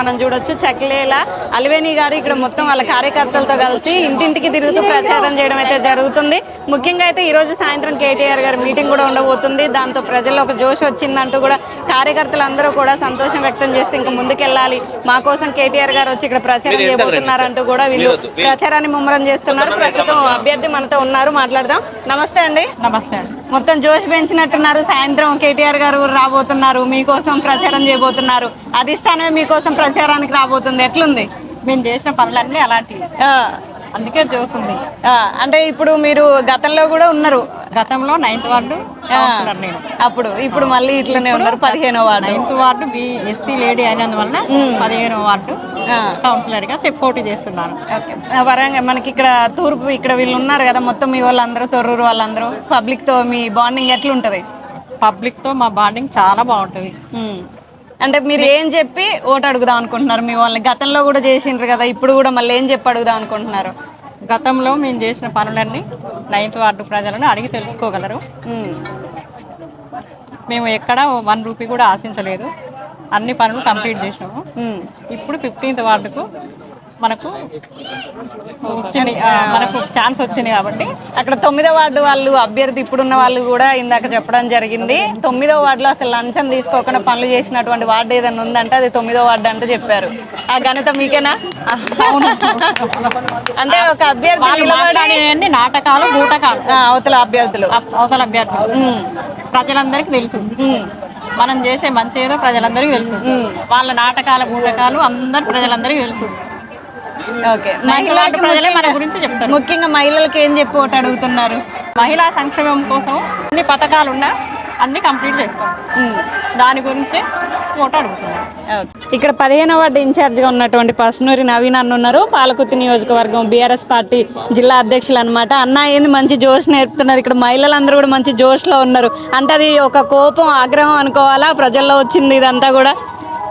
మనం చూడొచ్చు. చక్లేల అలివేణి గారు ఇక్కడ మొత్తం వాళ్ళ కార్యకర్తలతో కలిసి ఇంటింటికి తిరుగుతూ ప్రచారం చేయడం అయితే జరుగుతుంది. ముఖ్యంగా అయితే ఈ రోజు సాయంత్రం కేటీఆర్ గారి మీటింగ్ కూడా ఉండబోతుంది. దాంతో ప్రజల్లో ఒక జోష్ వచ్చిందంటూ కూడా కార్యకర్తలు అందరూ కూడా సంతోషం వ్యక్తం చేస్తే ఇంకా ముందుకెళ్ళాలి. మా కోసం కేటీఆర్ గారు వచ్చి ఇక్కడ ప్రచారం చేయబోతున్నారంటూ కూడా వీళ్ళు ప్రచారాన్ని ముమ్మరం చేస్తున్నారు. ప్రస్తుతం అభ్యర్థి మనతో ఉన్నారు. మాట్లాడదాం. నమస్తే అండి. నమస్తే అండి. మొత్తం జోష్ పెంచినట్టున్నారు. సాయంత్రం కేటీఆర్ గారు రాబోతున్నారు. మీకోసం ప్రచారం చేయబోతున్నారు. అధిష్టానమే మీకోసం ప్రచారానికి రాబోతుంది. ఎట్లుంది? మేము చేసిన పనులన్నీ అలాంటివి. ఆ, అందుకే జోస్తుంది ఆ, అంటే ఇప్పుడు మీరు గతంలో కూడా ఉన్నారు. గతంలో నైన్త్ వార్డు నేను. అప్పుడు ఇప్పుడు మళ్ళీ ఇట్లనే ఉన్నారు పదిహేనో ward. Ninth ward B SC lady అయినందువల్ల పదిహేనో వార్డు కౌన్సిలర్గా చెప్పి పోటీ చేస్తున్నాను వరంగల్ మనకి ఇక్కడ తూర్పు ఇక్కడ వీళ్ళు ఉన్నారు కదా మొత్తం మీ వాళ్ళందరూ తొర్రూరు వాళ్ళందరూ పబ్లిక్తో మీ బాండింగ్ ఎట్లుంటది? పబ్లిక్తో మా బాండింగ్ చాలా బాగుంటుంది. అంటే మీరు ఏం చెప్పి ఓటు అడుగుదాం అనుకుంటున్నారు? మీ వాళ్ళని గతంలో కూడా చేసిండ్రు కదా ఇప్పుడు కూడా మళ్ళీ ఏం చెప్పి అడుగుదాం అనుకుంటున్నారు? గతంలో మేము చేసిన పనులన్నీ నైన్త్ వార్డు ప్రజలను అడిగి తెలుసుకోగలరు. మేము ఎక్కడ వన్ రూపీ కూడా ఆశించలేదు. అన్ని పనులు కంప్లీట్ చేసినాము. ఇప్పుడు ఫిఫ్టీన్త్ వార్డుకు మనకు వచ్చింది మనకు ఛాన్స్ వచ్చింది కాబట్టి. అక్కడ తొమ్మిదో వార్డు వాళ్ళు అభ్యర్థి ఇప్పుడున్న వాళ్ళు కూడా ఇందాక చెప్పడం జరిగింది. తొమ్మిదో వార్డులో అసలు లంచం తీసుకోకుండా పనులు చేసినటువంటి వార్డు ఏదైనా ఉందంటే అది తొమ్మిదో వార్డు అంటే చెప్పారు. ఆ ఘనత మీకేనా? అంటే ఒక అభ్యర్థి నాటకాలు బూటకాలు. అవతల అభ్యర్థులు. అవతల అభ్యర్థులు. ప్రజలందరికీ తెలుసు. మనం చేసే మంచి ఏదో ప్రజలందరికీ తెలుసు. వాళ్ళ నాటకాల బూటకాలు అందరు ప్రజలందరికీ తెలుసు. ఓకే. ఇలాంటి మహిళలకు ప్రజలే మన ముఖ్యంగా- గురించి చెప్తారు. ముఖ్యంగా మహిళలకు ఏం చెప్పి ఓటు అడుగుతున్నారు? మహిళా సంక్షేమం కోసం అన్ని పథకాలు ఉన్నా అన్ని కంప్లీట్ చేస్తాం. దాని గురించి ఓటు అడుగుతున్నాం ఇక్కడ పదిహేనవ వార్డు ఇన్ఛార్జ్గా ఉన్నటువంటి పసునూరి నవీన్ అన్న ఉన్నారు. పాలకుర్తి నియోజకవర్గం బీఆర్ఎస్ పార్టీ జిల్లా అధ్యక్షులు అనమాట అన్న ఏంది మంచి జోష్ నేర్పుతున్నారు. ఇక్కడ మహిళలందరూ కూడా మంచి జోష్లో ఉన్నారు. అంటే అది ఒక కోపం ఆగ్రహం అనుకోవాలా? ప్రజల్లో వచ్చింది ఇదంతా కూడా?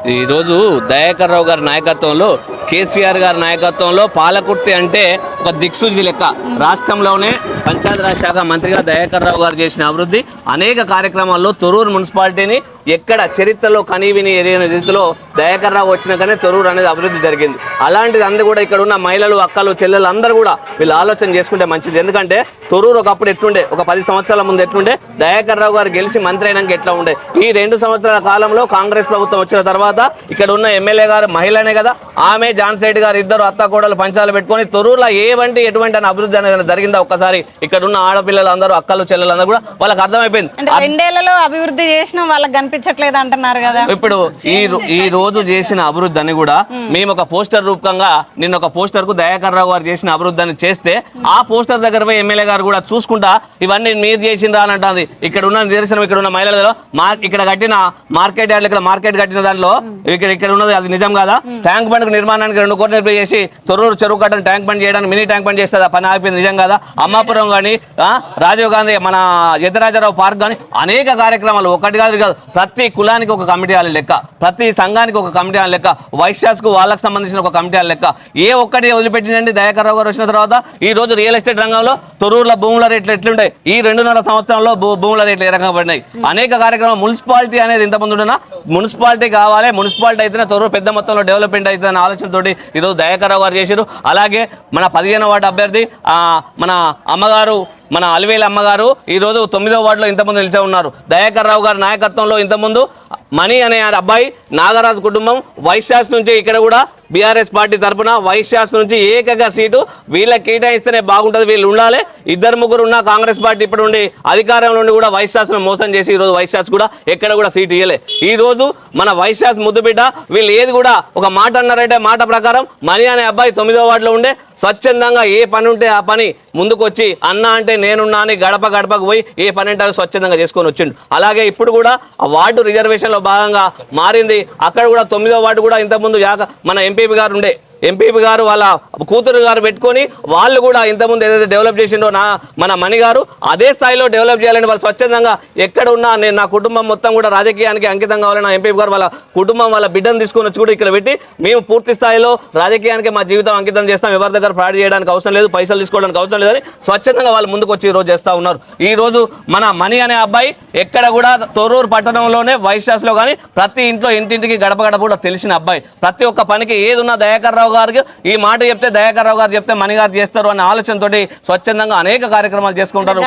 ఈరోజు దయాకర్ రావు గారి నాయకత్వంలో కేసీఆర్ గారి నాయకత్వంలో పాలకుర్తి అంటే ఒక దిక్సూచి లెక్క. రాష్ట్రంలోనే పంచాయతీరాజ్ శాఖ మంత్రిగా దయాకర్ రావు గారు చేసిన అభివృద్ధి అనేక కార్యక్రమాల్లో తొరూరు మున్సిపాలిటీని ఎక్కడ చరిత్రలో కనీవిని ఎరిగిన రీతిలో దయాకర్ రావు వచ్చినాకనే తొరూరు అనేది అభివృద్ధి జరిగింది. అలాంటిది అందరూ కూడా ఇక్కడ ఉన్న మహిళలు అక్కలు చెల్లెలు అందరూ కూడా వీళ్ళు ఆలోచన చేసుకుంటే మంచిది. ఎందుకంటే తొరూరు ఒకప్పుడు ఎట్లుండే? ఒక పది సంవత్సరాల ముందు ఎట్లుండే? దయాకర్ రావు గారు గెలిచి మంత్రి అయినాక ఎట్లా ఉండే? ఈ రెండు సంవత్సరాల కాలంలో కాంగ్రెస్ ప్రభుత్వం వచ్చిన తర్వాత ఇక్కడ ఉన్న ఎమ్మెల్యే గారు మహిళనే కదా? ఆమె జాన్సీ రెడ్డి గారు ఇద్దరు అత్త కోడలు పంచాలు పెట్టుకొని తొరూరులో ఏవంటి ఎటువంటి అని అభివృద్ధి అనేది జరిగిందా? ఒక్కసారి ఇక్కడ ఉన్న ఆడపిల్లలు అందరూ అక్కలు చెల్లెలు అందరూ కూడా వాళ్ళకి అర్థమైపోయింది. రెండేళ్ళలో అభివృద్ధి చేసిన వాళ్ళకి కనిపించట్లేదు అంటున్నారు కదా. ఇప్పుడు ఈ ఈ రోజు చేసిన అభివృద్ధి అని కూడా మేము. ఒక పోస్టర్ రూపకంగా నిన్న ఒక పోస్టర్కు దయాకర్ రావు గారు చేసిన అభివృద్ధి అని చేస్తే ఆ పోస్టర్ దగ్గర పోయి ఎమ్మెల్యే గారు కూడా చూసుకుంటా ఇవన్నీ మీరు చేసిండ్రా అని అంటుంది. ఇక్కడ ఉన్న నిదర్శనం ఇక్కడ ఉన్న మహిళలలో మా ఇక్కడ కట్టిన మార్కెట్ యార్డ్ ఇక్కడ మార్కెట్ కట్టిన దాంట్లో ఇక్కడ ఇక్కడ ఉన్నది అది నిజం కాదా? ట్యాంక్ బండ్ నిర్మాణానికి రెండు కోట్ల రూపాయలు చేసి తొర్రూరు చెరువు కట్టని ట్యాంక్ బండ్ చేయడానికి మినీ ట్యాంక్ బండ్ చేస్తుంది ఆ పని ఆగిపోయింది నిజం కాదా? అమ్మాపురం కానీ రాజీవ్ గాంధీ మన యతిరాజరావు పార్క్ కానీ అనేక కార్యక్రమాలు ఒకటి కాదు కాదు ప్రతి కులానికి ఒక కమిటీ వాళ్ళ లెక్క ప్రతి సంఘానికి ఒక కమిటీ వాళ్ళ లెక్క వైశ్యాస్కు వాళ్ళకి సంబంధించిన ఒక కమిటీ వాళ్ళ లెక్క. ఏ ఒక్కటి వదిలిపెట్టిందండి దయాకర్ రావు గారు వచ్చిన తర్వాత? ఈ రోజు రియల్ ఎస్టేట్ రంగంలో తొరూరులో భూముల రేట్లు ఎట్లుంటాయి? ఈ రెండున్నర సంవత్సరంలో భూముల రేట్లు ఏ రకంగా పడినాయి? అనేక కార్యక్రమాలు మున్సిపాలిటీ అనేది ఇంతకుముందు మున్సిపాలిటీ కావాలి మున్సిపాలిటీ అయితేనే తొరూరు పెద్ద మొత్తంలో డెవలప్మెంట్ అవుతుంది అనే ఆలోచనతోటి ఈరోజు దయాకర్ రావు గారు చేశారు అలాగే మన పదిహేను వార్డు అభ్యర్థి మన అమ్మగారు మన అలివేలు అమ్మగారు ఈరోజు తొమ్మిదో వార్డులో ఇంతమంది నిలిచే ఉన్నారు. దయాకర్ రావు గారి నాయకత్వంలో ఇంతకుముందు మణి అనే ఆ అబ్బాయి నాగరాజు కుటుంబం వైశాస్ నుంచి ఇక్కడ కూడా బీఆర్ఎస్ పార్టీ తరపున వైశ్యాస్ నుంచి ఏకగా సీటు వీళ్ళకి కేటాయిస్తేనే బాగుంటుంది వీళ్ళు ఉండాలి. ఇద్దరు ముగ్గురు ఉన్న కాంగ్రెస్ పార్టీ ఇప్పుడు ఉండి అధికారంలో ఉండి కూడా వైశ్యాస్ను మోసం చేసి ఈ రోజు వైశ్యాస్ కూడా ఎక్కడ కూడా సీటు ఇవ్వలే ఈ రోజు మన వైశ్యాస్ ముద్దుబిడ్డ వీళ్ళు ఏది కూడా ఒక మాట అన్నారంటే మాట ప్రకారం మణి అనే అబ్బాయి తొమ్మిదో వార్డులో ఉండే స్వచ్ఛందంగా ఏ పని ఉంటే ఆ పని ముందుకొచ్చి అన్న అంటే నేనున్నా అని గడప గడపకు పోయి ఏ పని అంటే అది స్వచ్ఛందంగా చేసుకొని వచ్చిండు. అలాగే ఇప్పుడు కూడా ఆ వార్డు రిజర్వేషన్లో భాగంగా మారింది. అక్కడ కూడా తొమ్మిదో వార్డు కూడా ఇంతకుముందు యాక మన ఎంపీ గారు ఉండే ఎంపీపీ గారు వాళ్ళ కూతురు గారు పెట్టుకొని వాళ్ళు కూడా ఇంతకుముందు ఏదైతే డెవలప్ చేసిండో నా మన మణి గారు అదే స్థాయిలో డెవలప్ చేయాలని వాళ్ళు స్వచ్ఛందంగా ఎక్కడ ఉన్నా నేను నా కుటుంబం మొత్తం కూడా రాజకీయానికి అంకితం కావాలని నా ఎంపీ గారు వాళ్ళ కుటుంబం వాళ్ళ బిడ్డను తీసుకొని వచ్చి కూడా ఇక్కడ పెట్టి మేము పూర్తి స్థాయిలో రాజకీయానికి మా జీవితం అంకితం చేస్తాం. ఎవరి దగ్గర ఫ్రాడ్ చేయడానికి అవసరం లేదు పైసలు తీసుకోవడానికి అవసరం లేదని స్వచ్ఛందంగా వాళ్ళు ముందుకు వచ్చి ఈరోజు రోజు చేస్తూ ఉన్నారు. ఈ రోజు మన మణి అనే అబ్బాయి ఎక్కడ కూడా తొర్రూరు పట్టణంలోనే వైశ్యాస్లో కానీ ప్రతి ఇంట్లో ఇంటింటికి గడప గడప కూడా తెలిసిన అబ్బాయి. ప్రతి ఒక్క పనికి ఏదున్నా దయాకర్రావు దయాకర్ రావు గారికి ఈ మాట చెప్తే దయాకర్ రావు గారు చెప్తే మణి గారు చేస్తారు అనే ఆలోచనతోటి స్వచ్ఛందంగా అనేక కార్యక్రమాలు చేసుకుంటారు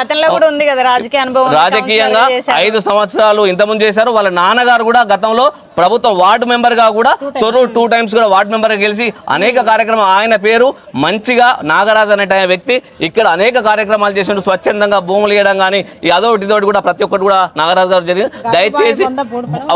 రాజకీయంగా. ఐదు సంవత్సరాలు ఇంతకుముందు చేశారు వాళ్ళ నాన్నగారు కూడా గతంలో ప్రభుత్వం వార్డు మెంబర్గా కూడా తొర్రూరు టూ టైమ్స్ కూడా వార్డు మెంబర్గా గెలిచి అనేక కార్యక్రమం ఆయన పేరు మంచిగా నాగరాజు అనే వ్యక్తి ఇక్కడ అనేక కార్యక్రమాలు చేసిండు. స్వచ్ఛందంగా భూములు ఇవ్వడం కానీ ఈ అదొకటి ఇదొకటి కూడా ప్రతి ఒక్కటి కూడా నాగరాజు గారు జరిగింది. దయచేసి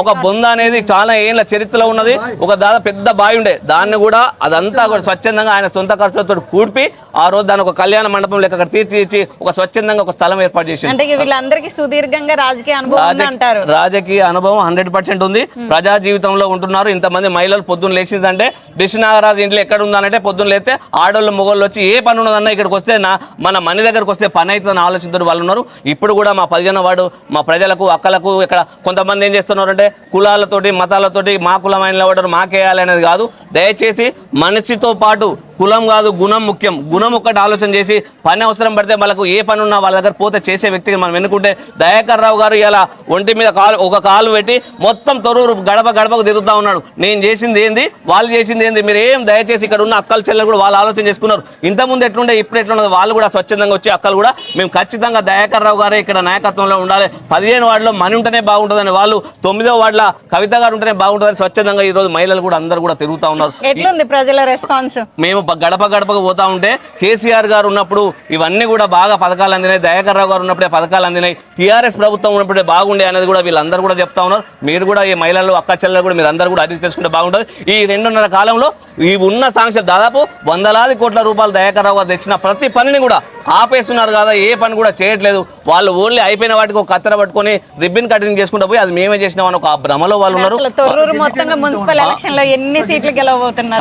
ఒక బొంద అనేది చాలా ఏళ్ళ చరిత్రలో ఉన్నది. ఒక దాదాపు పెద్ద బావి ఉండే. దాన్ని కూడా అదంతా కూడా స్వచ్ఛందంగా ఆయన సొంత ఖర్చులతో కూడిపి ఆ రోజు దాని ఒక కళ్యాణ మండపం లెక్క అక్కడ తీర్చి ఒక స్వచ్ఛందంగా ఒక స్థలం ఏర్పాటు చేసిండు. అంటే వీళ్ళందరికీ సుదీర్ఘంగా రాజకీయ అనుభవం రాజకీయ అనుభవం హండ్రెడ్ పర్సెంట్ ఉంది. ప్రజా జీవితంలో ఉంటున్నారు. ఇంతమంది మహిళలు పొద్దున్న లేచిందంటే డిష్ నాగరాజు ఇంట్లో ఎక్కడ ఉందనంటే పొద్దున్న లేతే ఆడోళ్ళు మొగోళ్ళు వచ్చి ఏ పని ఉన్నదన్నా ఇక్కడికి వస్తే నా మన మని దగ్గరకు వస్తే పని అవుతుందని ఆలోచనతో వాళ్ళు ఉన్నారు. ఇప్పుడు కూడా మా పదిహేను వాడు మా ప్రజలకు అక్కలకు ఇక్కడ కొంతమంది ఏం చేస్తున్నారంటే కులాలతోటి మతాలతోటి మా కులమైన వాడు మాకేయాలి అనేది కాదు. దయచేసి మనిషితో పాటు కులం కాదు గుణం ముఖ్యం. గుణం ఒక్కటి ఆలోచన చేసి పని అవసరం పడితే వాళ్ళకు ఏ పని ఉన్నా వాళ్ళ దగ్గర పోతే చేసే వ్యక్తికి మనం ఎన్నుకుంటే దయాకర్ రావు గారు ఇలా ఒంటి మీద కాలు ఒక కాలు పెట్టి మొత్తం తొరూరు గడప గడపకు తిరుగుతా ఉన్నాడు. నేను చేసింది ఏంది? వాళ్ళు చేసింది ఏంది? మీరు ఏం దయచేసి ఇక్కడ ఉన్న అక్కల చెల్లెలు కూడా వాళ్ళు ఆలోచన చేసుకున్నారు. ఇంతకుముందు ఎట్లుండే ఇప్పుడు ఎట్లున్నది వాళ్ళు కూడా స్వచ్ఛందంగా వచ్చి అక్కలు కూడా మేము ఖచ్చితంగా దయాకర్ రావు గారే ఇక్కడ నాయకత్వంలో ఉండాలి. పదిహేను వార్డులో మని ఉంటేనే బాగుంటుందని వాళ్ళు తొమ్మిదో వార్డుల కవిత గారు ఉంటేనే బాగుంటుందని స్వచ్ఛందంగా ఈ రోజు మహిళలు కూడా అందరూ కూడా తిరుగుతా ఉన్నారు. ఎట్లుంది ప్రజల రెస్పాన్స్ మేము గడప గడపకు పోతా ఉంటే కేసీఆర్ గారు ఉన్నప్పుడు ఇవన్నీ కూడా బాగా పథకాలు అందినాయి దయాకర్ రావు గారు ఉన్నప్పుడే పథకాలు అందినాయి టీఆర్ఎస్ ప్రభుత్వం ఉన్నప్పుడే బాగుండే అనేది కూడా వీళ్ళందరూ కూడా చెప్తా ఉన్నారు. మీరు కూడా ఈ మహిళలు అక్క చెల్లెలు కూడా మీరు అందరూ కూడా అడిగి చేసుకుంటే బాగుంటుంది. ఈ రెండున్నర కాలంలో ఈ ఉన్న సాంక్షన్ దాదాపు వందలాది కోట్ల రూపాయలు దయాకర్ రావు గారు తెచ్చిన ప్రతి పనిని కూడా ఆపేస్తున్నారు కదా ఏ పని కూడా చేయట్లేదు. వాళ్ళు ఓన్లీ అయిపోయిన వాటికి ఒక కత్తెర పట్టుకొని రిబ్బన్ కటింగ్ చేసుకుంటూ పోయి అది మేమే చేసినాం అని ఒక భ్రమలో వాళ్ళు ఉన్నారు.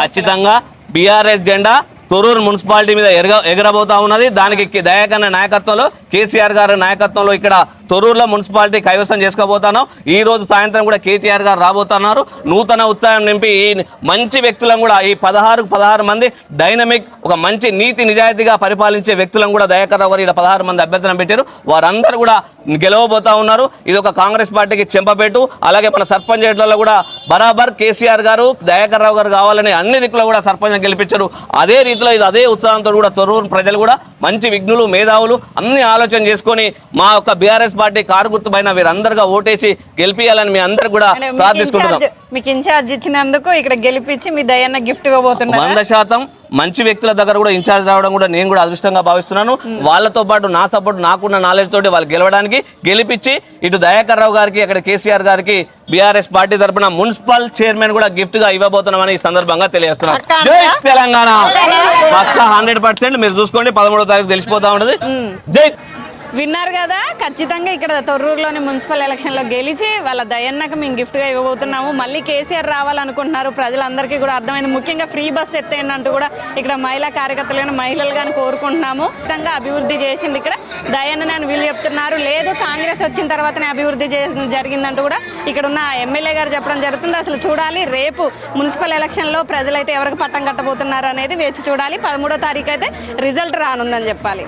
ఖచ్చితంగా బీఆర్ఎస్ జెండా తొరూరు మున్సిపాలిటీ మీద ఎరగ ఎగరబోతా ఉన్నది. దానికి దయాకన్న నాయకత్వంలో కేసీఆర్ గారి నాయకత్వంలో ఇక్కడ తొరూరులో మున్సిపాలిటీ కైవసం చేసుకోబోతాను ఈ రోజు సాయంత్రం కూడా కేటీఆర్ గారు రాబోతున్నారు. నూతన ఉత్సాహం నింపి ఈ మంచి వ్యక్తులను కూడా ఈ పదహారు పదహారు మంది డైనమిక్ ఒక మంచి నీతి నిజాయితీగా పరిపాలించే వ్యక్తులను కూడా దయాకర్ రావు గారు ఇక్కడ పదహారు మంది అభ్యర్థన పెట్టారు. వారందరూ కూడా గెలవబోతా ఉన్నారు. ఇది ఒక కాంగ్రెస్ పార్టీకి చెంపపెట్టు. అలాగే మన సర్పంచ్ ఎట్లలో కూడా బరాబర్ కేసీఆర్ గారు దయాకర్ రావు గారు కావాలని అన్ని దిక్కులో కూడా సర్పంచ్ గెలిపించారు. అదే రీతిలో ఇది అదే ఉత్సాహంతో కూడా తొర్రూరు ప్రజలు కూడా మంచి విఘ్నులు మేధావులు అన్ని ఆలోచన చేసుకొని మా యొక్క బీఆర్ఎస్ పార్టీ కారు గుర్తు పైన వీరందరుగా ఓటేసి గెలిపియాలని మీ అందరు కూడా ఇన్ఛార్జ్ మీకు ఇన్ఛార్జ్ ఇచ్చినందుకు ఇక్కడ గెలిపించి మీ దయన్న గిఫ్ట్ ఇవ్వబోతున్నారు వంద శాతం మంచి వ్యక్తుల దగ్గర కూడా ఇన్ఛార్జ్ రావడం కూడా నేను కూడా అదృష్టంగా భావిస్తున్నాను. వాళ్ళతో పాటు నా సపోర్ట్ నాకున్న నాలెడ్జ్ తోటి వాళ్ళు గెలవడానికి గెలిపించి ఇటు దయాకర్ రావు గారికి అక్కడ కేసీఆర్ గారికి బీఆర్ఎస్ పార్టీ తరపున మున్సిపల్ చైర్మన్ కూడా గిఫ్ట్గా ఇవ్వబోతున్నామని ఈ సందర్భంగా తెలియజేస్తున్నాను. జై? తెలంగాణ! పక్క హండ్రెడ్ పర్సెంట్ మీరు చూసుకోండి పదమూడో తారీఖు తెలిసిపోతా ఉంటది. జై విన్నారు కదా? ఖచ్చితంగా ఇక్కడ తొర్రూరులోని మున్సిపల్ ఎలక్షన్లో గెలిచి వాళ్ళ దయన్నకు మేము గిఫ్ట్గా ఇవ్వబోతున్నాము. మళ్ళీ కేసీఆర్ రావాలనుకుంటున్నారు. ప్రజలందరికీ కూడా అర్థమైంది. ముఖ్యంగా ఫ్రీ బస్ ఎత్తేయండి అంటూ కూడా ఇక్కడ మహిళా కార్యకర్తలు కానీ మహిళలు కానీ కోరుకుంటున్నాము. ఖచ్చితంగా అభివృద్ధి చేసింది ఇక్కడ. దయన్న అని వీళ్ళు చెప్తున్నారు. లేదు కాంగ్రెస్ వచ్చిన తర్వాతనే అభివృద్ధి జరిగిందంటూ కూడా ఇక్కడ ఉన్న ఎమ్మెల్యే గారు చెప్పడం జరుగుతుంది. అసలు చూడాలి రేపు మున్సిపల్ ఎలక్షన్లో ప్రజలైతే ఎవరికి పట్టం కట్టబోతున్నారు అనేది వేచి చూడాలి. పదమూడో తారీఖు అయితే రిజల్ట్ రానుందని చెప్పాలి.